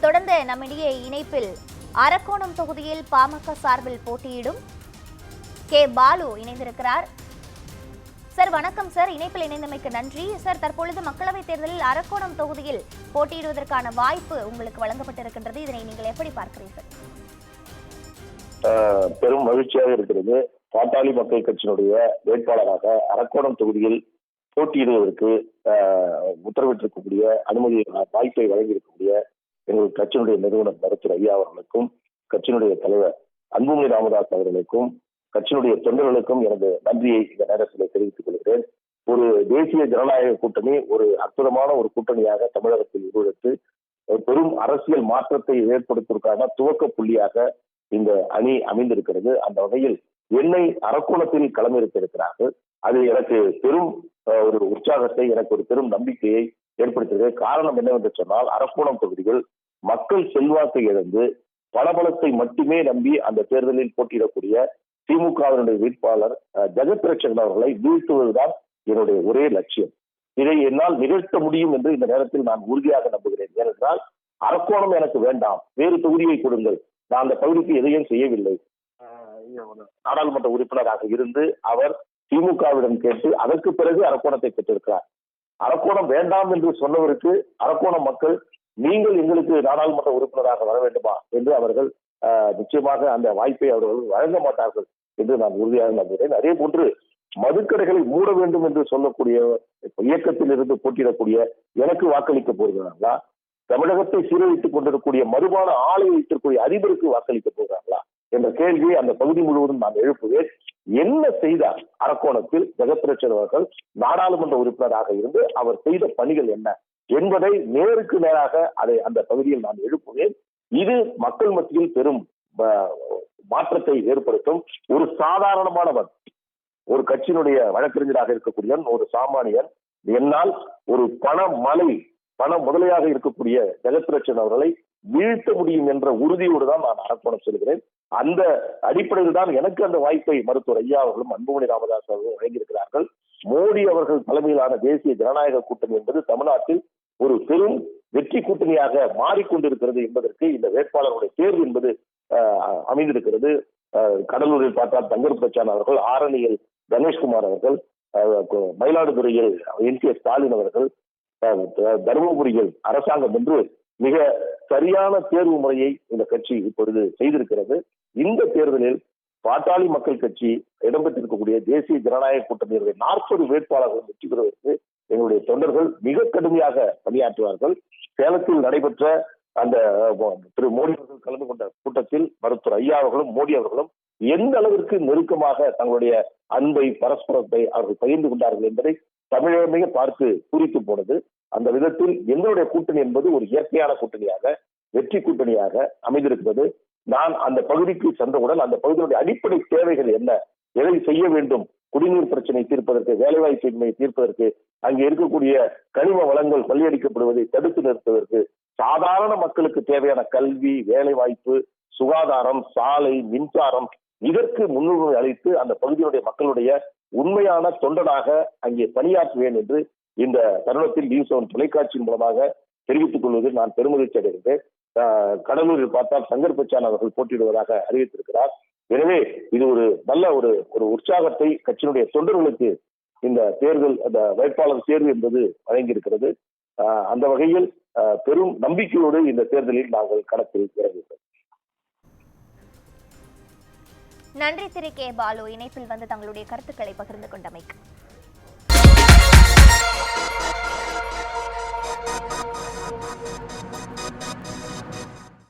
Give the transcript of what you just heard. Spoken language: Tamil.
தொடர்ந்து நம்மிடையே இணைப்பில் அரக்கோணம் தொகுதியில் பாமக சார்பில் போட்டியிடும் கே பாலு இணைந்திருக்கிறார். சார் வணக்கம் சார். இணைப்பில் இணைந்தமைக்கு நன்றி. சார் தற்பொழுது மக்களவைத் தேர்தலில் அரக்கோணம் தொகுதியில் போட்டியிடுவதற்கான வாய்ப்பு உங்களுக்கு வழங்கப்பட்டிருக்கின்றது. இதனை நீங்கள் எப்படி பார்க்கிறீர்கள்? பெரும் மகிழ்ச்சியாக இருக்கிறது. பாட்டாளி மக்கள் கட்சியினுடைய வேட்பாளராக அரக்கோணம் தொகுதியில் போட்டியிடுவதற்கு உத்தரவிட்டிருக்கக்கூடிய அனுமதி வாய்ப்பை வழங்கியிருக்கக்கூடிய எங்கள் கட்சியினுடைய நிறுவனர் மருத்துவர் ஐயா அவர்களுக்கும் கட்சியினுடைய தலைவர் அன்புமணி ராமதாஸ் அவர்களுக்கும் கட்சியினுடைய தொண்டர்களுக்கும் எனது நன்றியை இந்த நேரத்தில் தெரிவித்துக் கொள்கிறேன். ஒரு தேசிய ஜனநாயக கூட்டணி ஒரு அற்புதமான ஒரு கூட்டணியாக தமிழகத்தில் உருவெடுத்து பெரும் அரசியல் மாற்றத்தை ஏற்படுத்துவதற்கான துவக்க புள்ளியாக இந்த அணி அமைந்திருக்கிறது. அந்த வகையில் என்னை அரக்கோணத்தில் களமிருத்திருக்கிறார்கள் அது எனக்கு பெரும் ஒரு உற்சாகத்தை எனக்கு ஒரு பெரும் நம்பிக்கையை ஏற்படுத்தியது காரணம் என்னவென்று சொன்னால் அரக்கோணம் தொகுதிகள் மக்கள் செல்வாக்கை இழந்து பலபலத்தை மட்டுமே நம்பி அந்த தேர்தலில் போட்டியிடக்கூடிய திமுகவினுடைய வேட்பாளர் அஹ், ஜெகத் ரட்சகன் அவர்களை வீழ்த்துவதுதான் என்னுடைய ஒரே லட்சியம். இதை என்னால் நிகழ்த்த முடியும் என்று இந்த நேரத்தில் நான் உறுதியாக நம்புகிறேன். ஏனென்றால் அரக்கோணம் எனக்கு வேண்டாம். வேறு தொகுதியை கொடுங்கள். நான் அந்த பகுதிக்கு எதையும் செய்யவில்லை. நாடாளுமன்ற உறுப்பினராக இருந்து அவர் திமுகவிடம் கேட்டு அதற்கு பிறகு அரக்கோணத்தை பெற்றிருக்கிறார். அரக்கோணம் வேண்டாம் என்று சொன்னவருக்கு அரக்கோணம் மக்கள் நீங்கள் எங்களுக்கு நாடாளுமன்ற உறுப்பினராக வர வேண்டுமா என்று அவர்கள் நிச்சயமாக அந்த வாய்ப்பை அவர்கள் வழங்க மாட்டார்கள் என்று நான் உறுதியாக நம்புகிறேன். அதே போன்று மதுக்கடைகளை மூட வேண்டும் என்று சொல்லக்கூடிய இயக்கத்தில் இருந்து போட்டியிடக்கூடிய எனக்கு வாக்களிக்க போகிறார்களா? தமிழகத்தை சீரழித்துக் கொண்டிருக்கக்கூடிய மதுபான ஆலையை வைத்திருக்கக்கூடிய அதிபருக்கு வாக்களிக்க போகிறார்களா? என்ற கேள்வியை அந்த பகுதி முழுவதும் நான் எழுப்புவேன். என்ன செய்தார்? அரக்கோணத்தில் ஜெகத்ரட்சர் அவர்கள் நாடாளுமன்ற உறுப்பினராக இருந்து அவர் செய்த பணிகள் என்ன என்பதை நேருக்கு நேராக அதை அந்த பகுதியில் நான் எழுப்புவேன். இது மக்கள் மத்தியில் பெரும் மாற்றத்தை ஏற்படுத்தும் ஒரு சாதாரணமானவன் ஒரு கட்சியினுடைய வழக்கறிஞராக இருக்கக்கூடியவன் ஒரு சாமானியன் என்னால் ஒரு பண மலை பண முதலையாக இருக்கக்கூடிய ஜெகத்ரட்சன் அவர்களை வீழ்த்த முடியும் என்ற உறுதியோடு தான் நான் ஆர்ப்பணம் செல்கிறேன். அந்த அடிப்படையில் தான் எனக்கு அந்த வாய்ப்பை மருத்துவர் ஐயா அவர்களும் அன்புமணி ராமதாஸ் அவர்களும் வழங்கியிருக்கிறார்கள். மோடி அவர்கள் தலைமையிலான தேசிய ஜனநாயக கூட்டணி என்பது தமிழ்நாட்டில் ஒரு பெரும் வெற்றி கூட்டணியாக மாறிக்கொண்டிருக்கிறது என்பதற்கு இந்த வேட்பாளருடைய தேர்வு என்பது அமைந்திருக்கிறது. கடலூரில் பார்த்தால் தங்கர் பிரச்சான் அவர்கள் ஆரணியில் கணேஷ்குமார் அவர்கள் மயிலாடுதுறையில் என் கே ஸ்டாலின் அவர்கள் த- தருமபுரியில் அரசாங்கம் என்று மிக சரியான தேர்வு முறையை இந்த கட்சி இப்பொழுது செய்திருக்கிறது. இந்த தேர்தலில் பாட்டாளி மக்கள் கட்சி இடம்பெற்றிருக்கக்கூடிய தேசிய ஜனநாயக கூட்டணியுடைய நாற்பது வேட்பாளர்கள் வெற்றி பெறுவதற்கு எங்களுடைய தொண்டர்கள் மிக கடுமையாக பணியாற்றுவார்கள். சேலத்தில் நடைபெற்ற அந்த திரு மோடி அவர்கள் கலந்து கொண்ட கூட்டத்தில் மருத்துவர் ஐயா அவர்களும் மோடி அவர்களும் எந்த அளவிற்கு நெருக்கமாக தங்களுடைய அன்பை பரஸ்பரத்தை அவர்கள் பகிர்ந்து கொண்டார்கள் என்பதை தமிழகமே பார்த்து குறித்து போனது. அந்த விதத்தில் எங்களுடைய கூட்டணி என்பது ஒரு இயற்கையான கூட்டணியாக வெற்றி கூட்டணியாக அமைந்திருக்கிறது. நான் அந்த பகுதிக்கு சென்றவுடன் அந்த பகுதியினுடைய அடிப்படை தேவைகள் என்ன எதை செய்ய வேண்டும் குடிநீர் பிரச்சனை தீர்ப்பதற்கு வேலைவாய்ப்பின்மையை தீர்ப்பதற்கு அங்கே இருக்கக்கூடிய கனிம வளங்கள் கொள்ளையடிக்கப்படுவதை தடுத்து நிறுத்துவதற்கு சாதாரண மக்களுக்கு தேவையான கல்வி வேலைவாய்ப்பு சுகாதாரம் சாலை மின்சாரம் இதற்கு முன்னுரிமை அளித்து அந்த பகுதியினுடைய மக்களுடைய உண்மையான தொண்டனாக அங்கே பணியாற்றுவேன் என்று இந்த தருணத்தில் நியூஸ் செவன் தொலைக்காட்சியின் மூலமாக தெரிவித்துக் கொள்வதில் நான் பெருமகிழ்ச்சி அடைகிறேன். கடலூரில் பார்த்தால் சங்கர் பச்சான் அவர்கள் போட்டியிடுவதாக அறிவித்திருக்கிறார். எனவே இது ஒரு நல்ல ஒரு ஒரு உற்சாகத்தை கட்சியினுடைய தொண்டர்களுக்கு இந்த தேர்தல் அந்த வேட்பாளர் தேர்வு என்பது வழங்கியிருக்கிறது. அந்த வகையில் பெரும் நம்பிக்கையோடு இந்த தேர்தலில் நாங்கள் களத்தில் இறங்குகிறோம். நன்றி திரு கே பாலு. இணைப்பில் வந்து தங்களுடைய கருத்துக்களை பகிர்ந்து கொண்டமைக்கு.